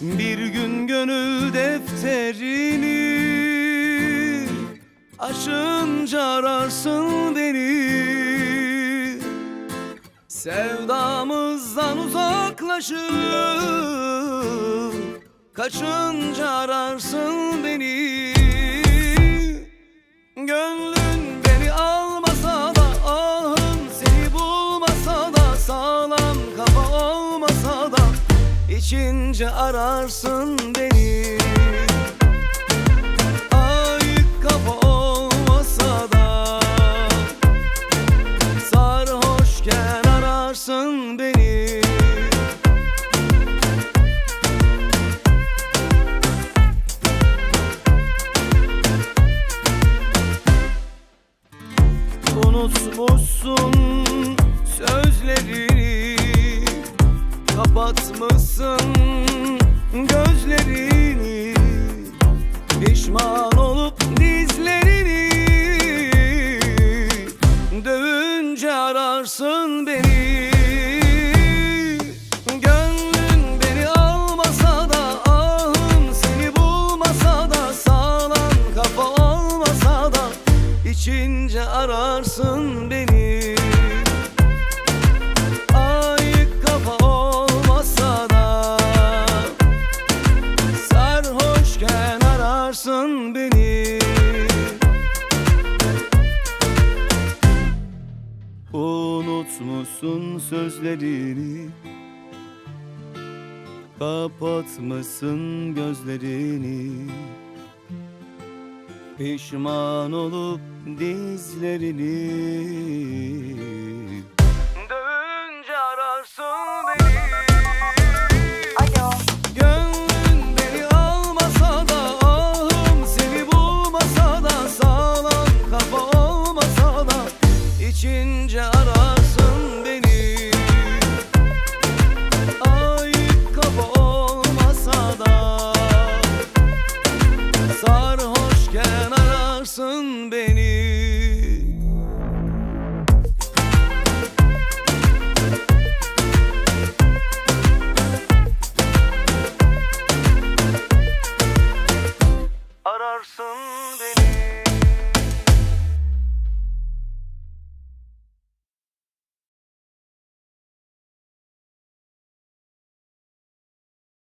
Bir gün gönül defterini Açınca ararsın beni. Sevdamızdan uzaklaşıp Kaçınca ararsın beni içince ararsın beni. Ayık kafa olmasa da Sarhoşken ararsın beni. Unutmuşsun Kapatmışsın gözlerini? Pişman olup dizlerini Dövünce ararsın beni. Gönlün beni almasa da Ahım seni bulmasa da Sağlam kafa olmasa da içince ararsın beni beni. Unutmuşsun sözlerini. Kapatmışsın gözlerini. Pişman olup dizlerini सुंदर